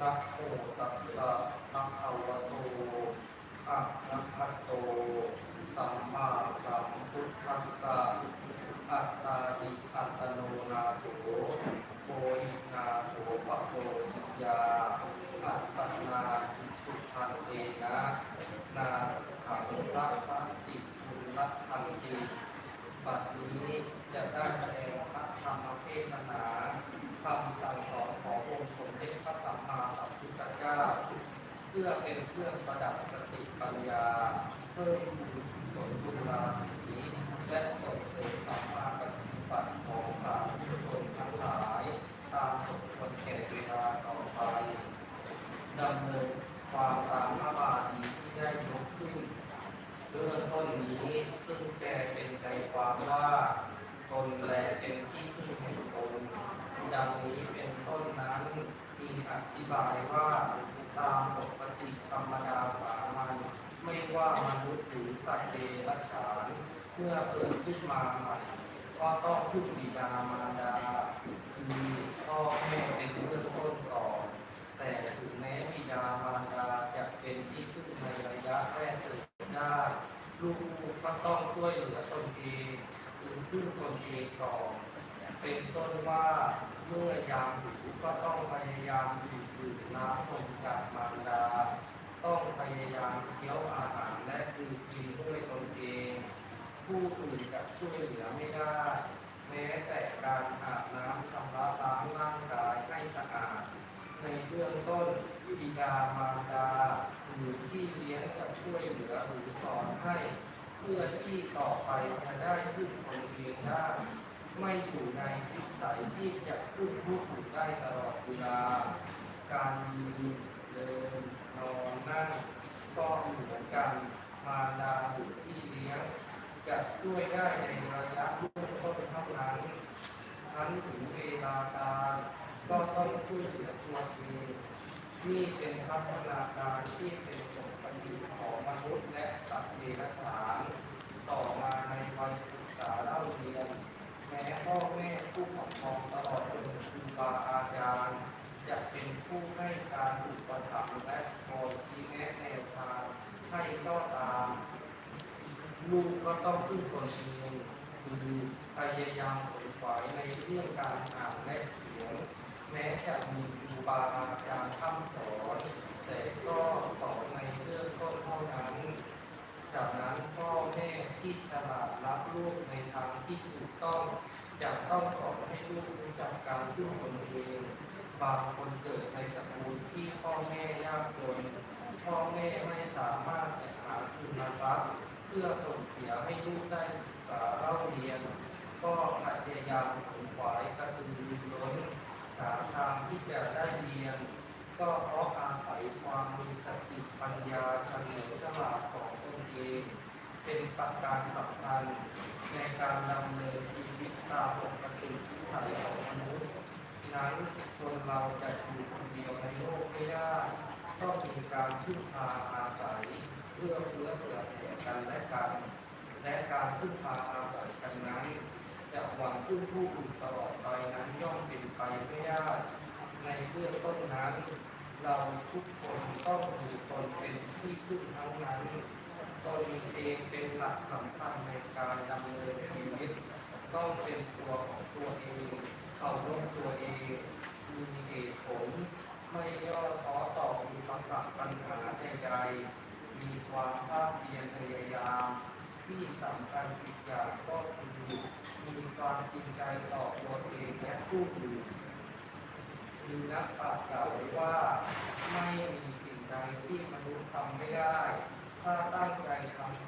นะโมตัสสะภะคะวะโตอะระหะโต สัมมาสัมพุทธัสสะอัตตาติอัตโนนาโถโพยนาโถปะโตสิยาอัตตนาสุทันเตนะนาขังรัตติบุรัตทันตีบัดนี้จะได้แสดงพระธรรมเทศนาคำ พื่อเป็นเครื่องประดับสติปัญญา เพิ่มพูนผลบุลาสิทธิและส่งเสริมสัมมาปฏิบัติของสาธุชนทั้งหลาย ตามสมควรแก่เวลาต่อไปดำเนินความตามพระบาลีที่ได้ยกขึ้นเริ่มต้นนี้ซึ่งแกเป็นใจความว่าตนแลเป็นที่พึ่งแห่งตน ดังนี้เป็นต้นนั้นมีอธิบายว่าตามปกติธรรมดาสามัญไม่ ว่ามนุษย์หรือสัตว์เดรัจฉานเมื่อเกิดขึ้นมาใหม่ก็ต้องพึ่งบิดามารดาคือพ่อแม่เป็นเบื้องต้นก่อนแต่ถึงแม้บิดามารดาจะเป็นที่พึ่งในระยะแรกเกิดได้ลูกก็ต้องช่วยเหลือตนเองหรือพึ่งตนเองก่อนเป็นต้นว่าเมื่อยามหิวก็ต้องพยายามดื่มดื่มน้ำนมจากมารดา ต้องพยายามเคี้ยวอาหารและดื่มกินด้วยตนเอง ผู้อื่นจะ ช่วยเหลือไม่ได้ แม้แต่การอาบน้ำชำระล้างร่างกายให้สะอาด ในเบื้องต้นบิดามารดาหรือพี่เลี้ยงจะช่วยเหลือหรือสอนให้ เพื่อที่ต่อไปจะได้พึ่งตนเองได้ไม่อยู่ในวิสัยที่จะพึ่งผู้อื่ได้ตลอดเวลา การยืนเดินนอนนั่งก็เหมือนกัน มารดาหรือพี่เลี้ยง จะช่วยได้ในระยะเบื้องต้นเท่านั้นทั้นถึงเวลาการก็ต้องช่วยเหลือตัวเอง นี่เป็นพัฒนาการที่เป็นปกติของมนุษย์และสัตว์เดรัจฉานต่อมาในวัยศึกษาเล่าเรียนแม้พ่อแม่ผู้ปกครองตลอดจนครูบาอาจารย์จะเป็นผู้ให้การอุปถัมภ์และคอยชี้แนะแนวทางให้ก็ตามลูกก็ต้องพึ่งตนเองคือพยายามขนขวายในเรื่องการอ่านและเขียน แม้จะมีครูบาอาจารย์ท่ำสอนแต่ก็สอนในเรื่องต้นเท่านั้น จากนั้นพ่อแม่ที่ฉลาดรับลูกในทางที่ถูกต้องจะต้องสอนให้ลูกรู้จักการพึ่งตนเอง บางคนเกิดในตระกูลที่พ่อแม่ยากจน พ่อแม่ไม่สามารถจะหาทุนทรัพย์เพื่อส่งเสียให้ลูกได้ศึกษาเล่าเรียน ก็พยายามขนขวายกระตือรือร้น หาทางที่จะได้เรียน ก็เพราะอาศัยความมีสติปัญญาเฉลียวฉลาดของตนเองเป็นประการสำคัญในการดำเนินชีวิตตามปกติที่ไทยของมนุษย์นั้นคนเราจะอยู่คนเดียวในโลกไม่ได้ต้องมีการพึ่งพาอาศัยเพื่อเพื่อเผื่อแผ่กันและกัน และการพึ่งพาอาศัยกันนั้น จะหวังพึ่งผู้อื่นตลอดไปนั้นย่อมเป็นไปไม่ได้ในเบื้องต้นนั้น เราทุกคนต้องมีตนเป็นที่พึ่งทั้งนั้นตนเองเป็นหลักสำคัญในการดำเนินชีวิตต้องเป็นตัวของตัวเองเคารพตัวเอง มีเหตุผล ไม่ย่อท้อต่อมีปัญหาปัญหาใดๆมีความภาคเพียรพยายาม ที่สำคัญอีกอย่าง ความจริงใจต่อตัวเองและผู้อื่นมีนักปราชญ์กล่าวไว้ว่าไม่มีสิ่งใดที่มนุษย์ทำไม่ได้ ถ้าตั้งใจทำ